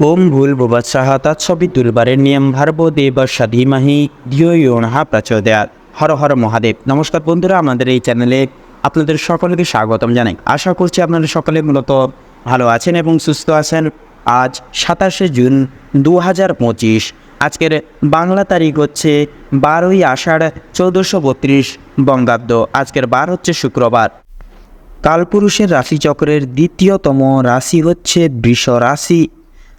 ওম ভুল ভুবৎসহ তৎসবিতুর্বারে নিয়ম ভার্ব দেবস্য ধীমহি ধিও ইয়নহা প্রচোদয়াৎ। হর হর মহাদেব। নমস্কার বন্ধুরা, আমাদের এই চ্যানেলে আপনাদের সকলকে স্বাগতম জানাই। আশা করছি আপনারা সকলে মূলত ভালো আছেন এবং সুস্থ আছেন। আজ সাতাশে জুন দু হাজার পঁচিশ, আজকের বাংলা তারিখ হচ্ছে বারোই আষাঢ় চৌদ্দশো বত্রিশ বঙ্গাব্দ। আজকের বার হচ্ছে শুক্রবার। কালপুরুষের রাশিচক্রের দ্বিতীয়তম রাশি হচ্ছে বৃষ রাশি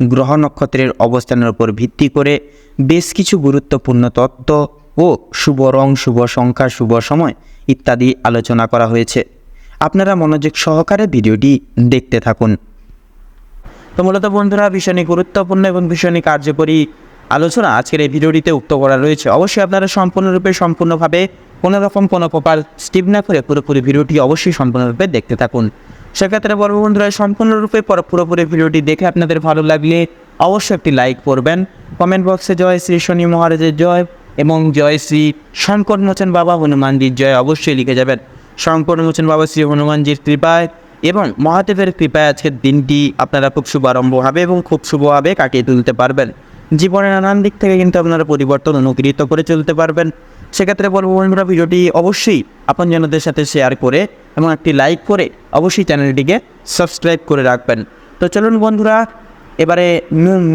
গ্রহ নক্ষত্রের অবস্থানের উপর ভিত্তি করে বেশ কিছু গুরুত্বপূর্ণ তত্ত্ব ও শুভ রং, শুভ সংখ্যা, শুভ সময় ইত্যাদি আলোচনা করা হয়েছে। আপনারা মনোযোগ সহকারে ভিডিওটি দেখতে থাকুন। তো মূলত বন্ধুরা ভীষণই গুরুত্বপূর্ণ এবং ভীষণই কার্যকরী আলোচনা আজকের এই ভিডিওটিতে উক্ত করা রয়েছে। অবশ্যই আপনারা সম্পূর্ণরূপে, সম্পূর্ণভাবে কোনো রকম কোনো প্রকার স্টিপ না করে পুরোপুরি ভিডিওটি অবশ্যই সম্পূর্ণরূপে দেখতে থাকুন। সেক্ষেত্রে বড় বন্ধুরা সম্পূর্ণরূপে পর- পুরোপুরি ভিডিওটি দেখে আপনাদের ভালো লাগলে অবশ্যই একটি লাইক করবেন। কমেন্ট বক্সে জয় শ্রী শনি মহারাজের জয় এবং জয় শ্রী শঙ্কর মোচন বাবা হনুমানজির জয় অবশ্যই লিখে যাবেন। শঙ্কর মোচন বাবা শ্রী হনুমানজির কৃপায় এবং মহাদেবের কৃপায় আজকের দিনটি আপনারা খুব শুভারম্ভ হবে এবং খুব শুভভাবে কাটিয়ে তুলতে পারবেন। জীবনের নানান দিক থেকে কিন্তু আপনারা পরিবর্তন অনুকৃত করে চলতে পারবেন। সেক্ষেত্রে বলব বন্ধুরা ভিডিওটি অবশ্যই আপনজনদের সাথে শেয়ার করে এবং একটি লাইক করে অবশ্যই চ্যানেলটিকে সাবস্ক্রাইব করে রাখবেন। তো চলুন বন্ধুরা, এবারে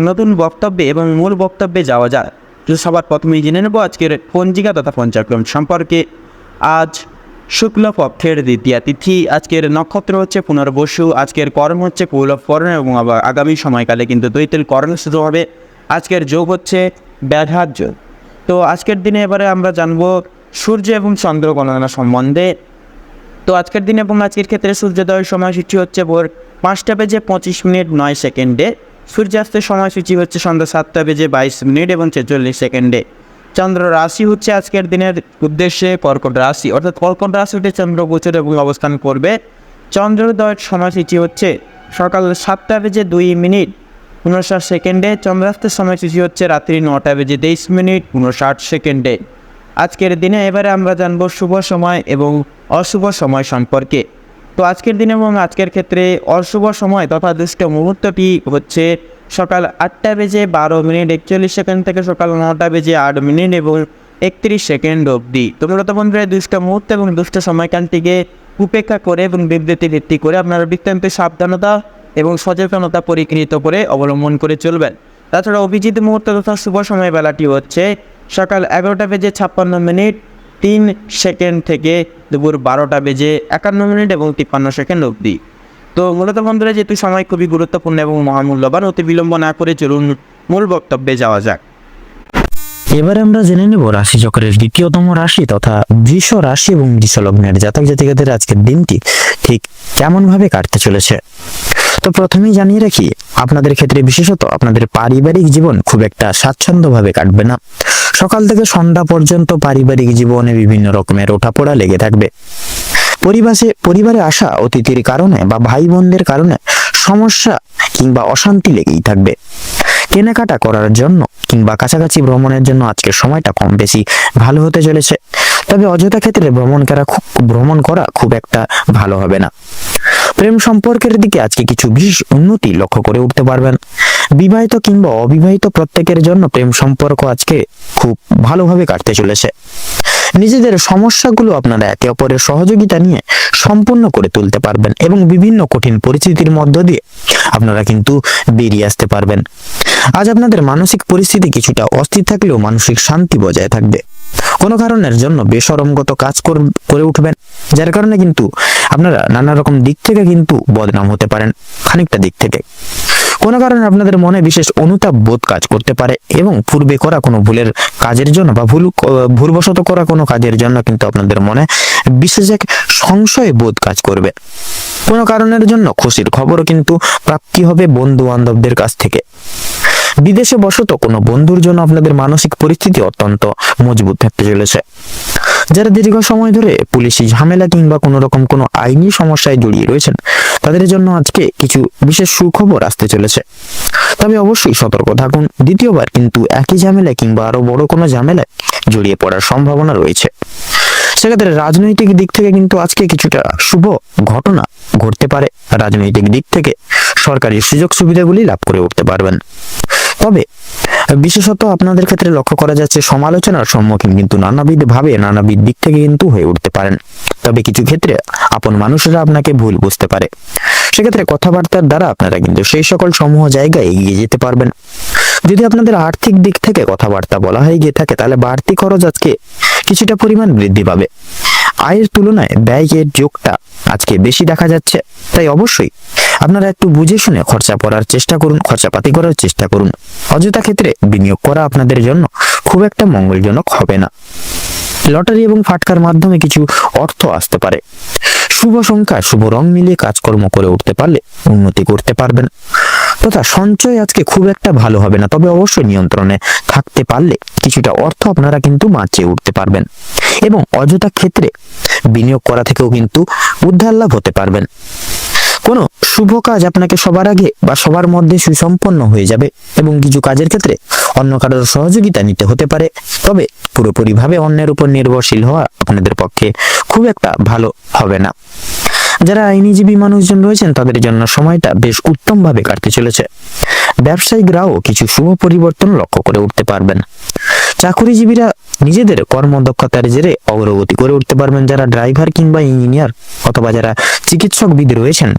নতুন বক্তব্যে এবং মূল বক্তব্যে যাওয়া যায় তো সবার প্রথমেই জেনে নেব আজকের পঞ্জিকা তথা পঞ্চাক্রম সম্পর্কে। আজ শুক্ল পক্ষের দ্বিতীয়া তিথি, আজকের নক্ষত্র হচ্ছে পুনর্বসু, আজকের কর্ম হচ্ছে পৌলভ কর্ণ এবং আবার আগামী সময়কালে কিন্তু দৈতের কর্ণ শুরু হবে। আজকের যোগ হচ্ছে ব্যাঘাত যোগ। তো আজকের দিনে এবারে আমরা জানব সূর্য এবং চন্দ্র গণনা সম্বন্ধে। তো আজকের দিনে এবং আজকের ক্ষেত্রে সূর্যোদয়ের সময়সূচি হচ্ছে ভোর পাঁচটা বেজে পঁচিশ মিনিট নয় সেকেন্ডে। সূর্যাস্তের সময়সূচি হচ্ছে সন্ধ্যা সাতটা বেজে বাইশ মিনিট এবং ছেচল্লিশ সেকেন্ডে। চন্দ্র রাশি হচ্ছে আজকের দিনের উদ্দেশ্যে কর্কট রাশি, অর্থাৎ কর্কট রাশিতে চন্দ্র গোচর এবং অবস্থান করবে। চন্দ্রোদয়ের সময়সূচি হচ্ছে সকাল সাতটা বেজে দুই মিনিট উনষাট সেকেন্ডে। চন্দ্রাস্তের সময়সূচি হচ্ছে রাত্রি নটা বেজে তেইশ মিনিট উনষাট সেকেন্ডে। আজকের দিনে এবারে আমরা জানব শুভ সময় এবং অশুভ সময় সম্পর্কে। তো আজকের দিনে এবং আজকের ক্ষেত্রে অশুভ সময় তথা দুষ্ট মুহূর্তটি হচ্ছে সকাল আটটা বেজে বারো মিনিট একচল্লিশ সেকেন্ড থেকে সকাল নটা বেজে আট মিনিট এবং একত্রিশ সেকেন্ড অবধি। তো মূলত বন্ধুরা, দুষ্ট মুহূর্ত এবং দুষ্ট সময়কালটিকে উপেক্ষা করে এবং বিবৃতি ভিত্তি করে আপনারা বৃত্তান্তে সাবধানতা এবং সচেতনতা পরিকৃত করে অবলম্বন করে চলবেন। তাছাড়া অভিজিৎ মুহূর্ত তথা শুভ সময় বেলাটি হচ্ছে সকাল এগারোটা বেজে ছাপ্পান্ন মিনিট, তিন সেকেন্ড থেকে দুপুর বারোটা বেজে একান্ন মিনিট এবং তিপ্পান্ন সেকেন্ড অবধি। তো মূলত বন্ধুরা, যেহেতু সময় খুবই গুরুত্বপূর্ণ এবং মহামূল্যবান, অতি বিলম্ব না করে চলুন মূল বক্তব্যে যাওয়া যাক। এবারে আমরা জেনে নেব রাশিচক্রের দ্বিতীয়তম রাশি তথা বৃষ রাশি এবং বৃষ লগ্নের জাতক জাতিকাদের আজকের দিনটি ঠিক কেমন ভাবে কাটতে চলেছে। তো প্রথমেই জানিয়ে রাখি, আপনাদের ক্ষেত্রে বিশেষত আপনাদের পারিবারিক জীবন খুব একটা স্বাচ্ছন্দ্যভাবে কাটবে না। সকাল থেকে সন্ধ্যা পর্যন্ত পারিবারিক জীবনে বিভিন্ন রকমের ওঠাপড়া লেগে থাকবে। পরিবারে পরিবারে আসা অতিথির কারণে বা ভাই বোনদের কারণে সমস্যা কিংবা অশান্তি লেগেই থাকবে। কেনাকাটা করার জন্য কিংবা কাছাকাছি ভ্রমণের জন্য আজকের সময়টা কম বেশি ভালো হতে চলেছে। তবে অযথা ক্ষেত্রে ভ্রমণ করা খুব, ভ্রমণ করা খুব একটা ভালো হবে না। প্রেম সম্পর্কের দিকে আজকে কিছু বিশেষ উন্নতি লক্ষ্য করে উঠতে পারবেন। বিবাহিত কিংবা অবিবাহিত প্রত্যেকের জন্য প্রেম সম্পর্ক আজকে খুব ভালোভাবে কাটতে চলেছে। নিজেদের সমস্যাগুলো আপনারা একে অপরের সহযোগিতা নিয়ে সম্পূর্ণ করে তুলতে পারবেন এবং বিভিন্ন কঠিন পরিস্থিতির মধ্য দিয়ে আপনারা কিন্তু বেরিয়ে আসতে পারবেন। আজ আপনাদের মানসিক পরিস্থিতি কিছুটা অস্থির থাকলেও মানসিক শান্তি বজায় থাকবে। কোনো কারণের জন্য বেসরমগত কাজ কর- উঠবেন, যার কারণে কিন্তু আপনারা নানা রকম দিক থেকে কিন্তু বদনাম হতে পারেন, খানিকটা দিক থেকে। কোনো কারণে আপনাদের মনে বিশেষ অনুতাপ বোধ কাজ করতে পারে এবং পূর্বে করা কোনো ভুলের কাজের জন্য বা ভুল ভুলবশত করা কোনো কাজের জন্য কিন্তু আপনাদের মনে বিশেষ এক সংশয় বোধ কাজ করবে। কোনো কারণের জন্য খুশির খবরও কিন্তু প্রাপ্তি হবে বন্ধু বান্ধবদের কাছ থেকে। বিদেশে বসত কোনো বন্ধুর জন্য আপনাদের মানসিক পরিস্থিতি অত্যন্ত মজবুত থাকতে চলেছে। যারা দীর্ঘ সময় ধরে পুলিশি ঝামেলা কিংবা কোনো রকম কোনো আইনি সমস্যায় জড়িয়ে রয়েছেন, তাদের জন্য আজকে কিছু বিশেষ সুখবর আসতে চলেছে। তবে অবশ্যই সতর্ক থাকুন, দ্বিতীয়বার কিন্তু একই ঝামেলায় কিংবা আরও বড় কোনো ঝামেলায় জড়িয়ে পড়ার সম্ভাবনা রয়েছে। সেক্ষেত্রে রাজনৈতিক দিক থেকে কিন্তু আজকে কিছুটা শুভ ঘটনা ঘটতে পারে। রাজনৈতিক দিক থেকে সরকারি সুযোগ সুবিধাগুলি লাভ করে উঠতে পারবেন। তবে বিশেষত আপনাদের ক্ষেত্রে লক্ষ্য করা যাচ্ছে সমালোচনার সম্মুখীন কিন্তু নানাবিধ ভাবে নানাবিধ দিক থেকে কিন্তু হয়ে উঠতে পারেন। তবে কিছু ক্ষেত্রে আপন মানুষেরা আপনাকে ভুল বুঝতে পারে। সেক্ষেত্রে কথাবার্তার দ্বারা আপনারা কিন্তু সেই সকল সমূহ জায়গায় এগিয়ে যেতে পারবেন। যদি আপনাদের আর্থিক দিক থেকে কথাবার্তা বলা হয়ে গিয়ে থাকে, তাহলে বাড়তি খরচ আজকে কিছুটা পরিমাণ বৃদ্ধি পাবে। আয়ের তুলনায় ব্যয়ের যোগটা আজকে বেশি দেখা যাচ্ছে, তাই অবশ্যই আপনারা একটু বুঝে শুনে খরচা করার চেষ্টা করুন, খরচাপাতি করার চেষ্টা করুন। অযথা ক্ষেত্রে বিনিয়োগ করা আপনাদের জন্য খুব একটা মঙ্গলজনক হবে না। লটারি এবং ফাটকার মাধ্যমে কিছু অর্থ আসতে পারে। শুভ সংখ্যা, শুভ রং মিলিয়ে কাজকর্ম করে উঠতে পারলে উন্নতি করতে পারবেন। তথা সঞ্চয় আজকে খুব একটা ভালো হবে না, তবে অবশ্যই নিয়ন্ত্রণে থাকতে পারলে কিছুটা অর্থ আপনারা কিন্তু বাঁচিয়ে উঠতে পারবেন। এবং অযথা ক্ষেত্রে বিনিয়োগ করা থেকেও কিন্তু উদ্ধার লাভ হতে পারবেন। কোনো শুভ কাজ আপনাকে সবার আগে বা সবার মধ্যে সুসম্পন্ন হয়ে যাবে এবং কিছু কাজের ক্ষেত্রে অন্য কারোর সহযোগিতা নিতে হতে পারে। তবে পুরোপুরিভাবে অন্যের উপর নির্ভরশীল হওয়া আপনাদের পক্ষে খুব একটা ভালো হবে না। যারা আইনজীবী মানুষজন রয়েছেন, তাদের জন্য সময়টা বেশ উত্তমভাবে কাটতে চলেছে। ব্যবসায়িকরাও কিছু শুভ পরিবর্তন লক্ষ্য করে উঠতে পারবেন। চাকুরিজীবীরা নিজেদের কর্মদক্ষতার জেরে অগ্রগতি করে উঠতে পারবেন। যারা ড্রাইভার কিংবা ইঞ্জিনিয়ার অথবা যারা চিকিৎসকবিদ রয়েছেন,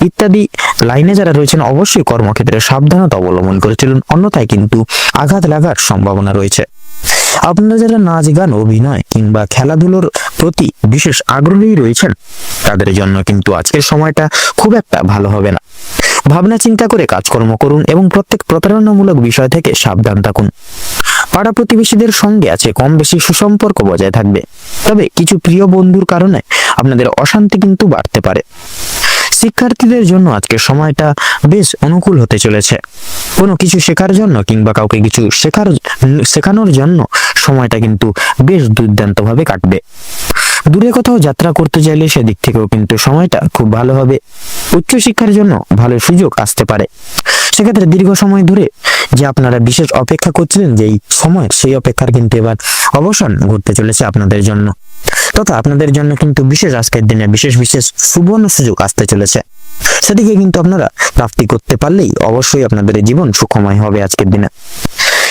ইত্যাদি লাইনে যারা রয়েছেন, অবশ্যই কর্মক্ষেত্রে সাবধানতা অবলম্বন করে চলুন। অন্যথায় কিন্তু আঘাত লাগার সম্ভাবনা রয়েছে। আপনারা যারা নাচ, গান, অভিনয় কিংবা খেলাধুলোর প্রতি বিশেষ আগ্রহী রয়েছেন, তাদের জন্য কিন্তু আজকের সময়টা খুব একটা ভালো হবে না। ভাবনা, চিন্তা করে কাজকর্ম করুন এবং প্রত্যেক প্রতারণামূলক বিষয় থেকে সাবধান থাকুন। পাড়া প্রতিবেশীদের সঙ্গে আছে কম বেশি সুসম্পর্ক বজায় থাকবে। তবে কিছু প্রিয় বন্ধুর কারণে আপনাদের অশান্তি কিন্তু বাড়তে পারে। শিক্ষার্থীদের জন্য আজকে সময়টা বেশ অনুকূল হতে চলেছে। কোনো কিছু শেখার জন্য কিংবা কাউকে কিছু শেখার, শেখানোর জন্য সময়টা কিন্তু বেশ দুর্দান্তভাবে কাটবে। দূরে কোথাও যাত্রা করতে চাইলে সেদিক থেকেও কিন্তু সময়টা খুব ভালো হবে। উচ্চশিক্ষার জন্য ভালো সুযোগ আসতে পারে। সেক্ষেত্রে দীর্ঘ সময় ধরে যে আপনারা বিশেষ অপেক্ষা করছিলেন, যেই সময় সেই অপেক্ষার কিন্তু এবার অবসান ঘটতে চলেছে আপনাদের জন্য। তথা আপনাদের জন্য কিন্তু বিশেষ আজকের দিনে বিশেষ বিশেষ সুবর্ণ সুযোগ আসতে চলেছে। সেদিকে কিন্তু আপনারা প্রাপ্তি করতে পারলেই অবশ্যই আপনাদের জীবন সুখময় হবে আজকের দিনে।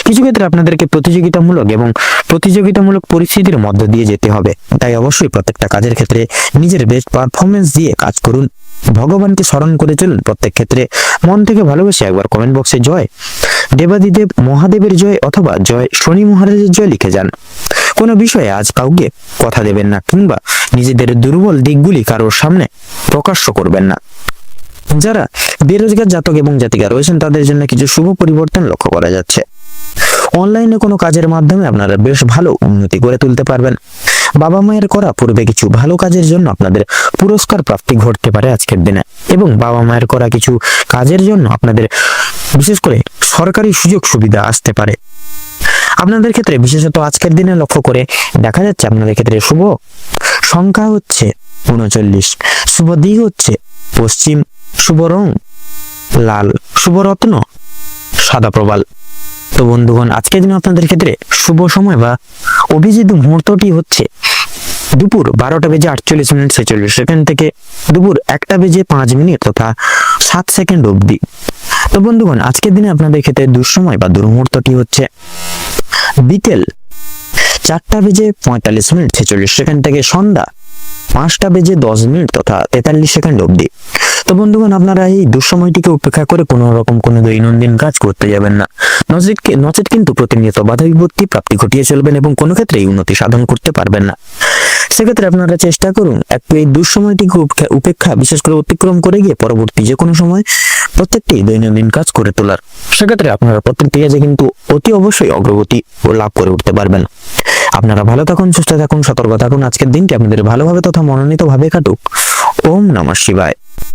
কিছু ক্ষেত্রে আপনাদেরকে প্রতিযোগিতামূলক এবং প্রতিযোগিতামূলক পরিস্থিতির মধ্য দিয়ে যেতে হবে। তাই অবশ্যই প্রত্যেকটা কাজের ক্ষেত্রে নিজের বেস্ট পারফরমেন্স দিয়ে কাজ করুন। ভগবানকে স্মরণ করে চলুন প্রত্যেক ক্ষেত্রে। মন থেকে ভালোবেসে একবার কমেন্ট বক্সে জয়। দেবাদিদেব মহাদেবের জয় অথবা জয় শনি মহারাজের জয় লিখে যান। কোনো বিষয়ে আজ কাউকে কথা দেবেন না কিংবা নিজেদের দুর্বল দিকগুলি কারোর সামনে প্রকাশ্য করবেন না। যারা বেরোজগার জাতক এবং জাতিকা রয়েছেন, তাদের জন্য কিছু শুভ পরিবর্তন লক্ষ্য করা যাচ্ছে। অনলাইনে কোনো কাজের মাধ্যমে আপনারা বেশ ভালো উন্নতি করে তুলতে পারবেন। বাবা মায়ের করা পূর্বে কিছু ভালো কাজের জন্য আপনাদের পুরস্কার প্রাপ্তি ঘটতে পারে আজকের দিনে। এবং বাবা মায়ের করা কিছু কাজের জন্য আপনাদের বিশেষ করে সরকারি সুযোগ সুবিধা আসতে পারে। আপনাদের ক্ষেত্রে বিশেষত আজকের দিনে লক্ষ্য করে দেখা যাচ্ছে আপনাদের ক্ষেত্রে শুভ সংখ্যা হচ্ছে উনচল্লিশ, শুভ দিক হচ্ছে পশ্চিম, শুভ রং লাল, শুভ রত্ন সাদা প্রবাল। তো বন্ধুগণ, আজকের দিনে আপনাদের ক্ষেত্রে শুভ সময় বা অভিজিৎ মুহূর্তটি হচ্ছে দুপুর বারোটা বেজে আটচল্লিশ মিনিট ছেচল্লিশ সেকেন্ড থেকে দুপুর একটা বেজে পাঁচ মিনিট তথা সাত সেকেন্ড অবধি। তো বন্ধুগণ, আজকের দিনে আপনাদের ক্ষেত্রে দুঃসময় বা দুর্মুহূর্তটি হচ্ছে বিকেল চারটা বেজে পঁয়তাল্লিশ মিনিট ছেচল্লিশ সেকেন্ড থেকে সন্ধ্যা পাঁচটা বেজে দশ মিনিট তথা তেতাল্লিশ সেকেন্ড অবধি। তো বন্ধুগণ, আপনারা এই দুঃসময়টিকে উপেক্ষা করে কোনো রকম কোনো দৈনন্দিন কাজ করতে যাবেন না। নচেত নচেত কিন্তু প্রতিনিয়ত বাধা বিপত্তি প্রাপ্তি ঘটিয়ে চলবেন এবং কোনো ক্ষেত্রেই উন্নতি সাধন করতে পারবেন না। সেক্ষেত্রে আপনারা চেষ্টা করুন একটু এই দুঃসময়টিকে উপেক্ষা- বিশেষ করে অতিক্রম করে গিয়ে পরবর্তী যে কোনো সময় প্রত্যেকটি দৈনন্দিন কাজ করে তোলার। সেক্ষেত্রে আপনারা প্রত্যেকটি কাজে কিন্তু অতি অবশ্যই অগ্রগতি ও লাভ করে উঠতে পারবেন। আপনারা ভালো থাকুন, সুস্থ থাকুন, সতর্ক থাকুন। আজকের দিনটি আপনাদের ভালোভাবে তথা মনোনীত ভাবে কাটুক। ওম নমঃ শিবায়।